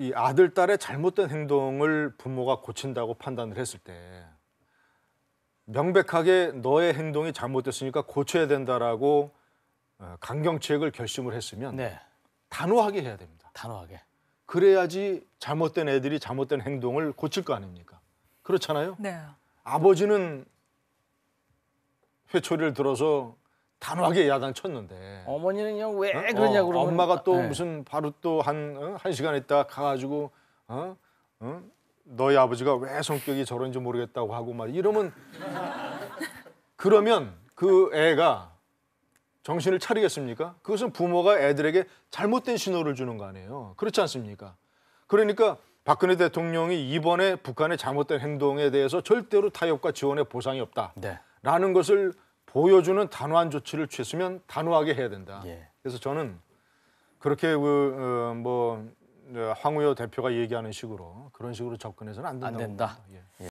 이 아들 딸의 잘못된 행동을 부모가 고친다고 판단을 했을 때 명백하게 너의 행동이 잘못됐으니까 고쳐야 된다라고 어, 강경책을 결심을 했으면 네. 단호하게 해야 됩니다. 단호하게. 그래야지 잘못된 애들이 잘못된 행동을 고칠 거 아닙니까? 그렇잖아요. 네. 아버지는 회초리를 들어서 단호하게 야단 쳤는데 어머니는 그냥 왜 어? 그러냐 고 어, 그러면 엄마가 또 네. 무슨 바로 또한 어? 한 시간 있다 가가지고 어? 어? 너희 아버지가 왜 성격이 저런지 모르겠다고 하고 말 이러면 그러면 그 애가 정신을 차리겠습니까? 그것은 부모가 애들에게 잘못된 신호를 주는 거 아니에요. 그렇지 않습니까? 그러니까 박근혜 대통령이 이번에 북한의 잘못된 행동에 대해서 절대로 타협과 지원의 보상이 없다. 네. 라는 것을 보여주는 단호한 조치를 취했으면 단호하게 해야 된다. 예. 그래서 저는 그렇게 그, 어, 뭐 황우여 대표가 얘기하는 식으로 그런 식으로 접근해서는 안 된다고 안 된다. 봅니다. 예.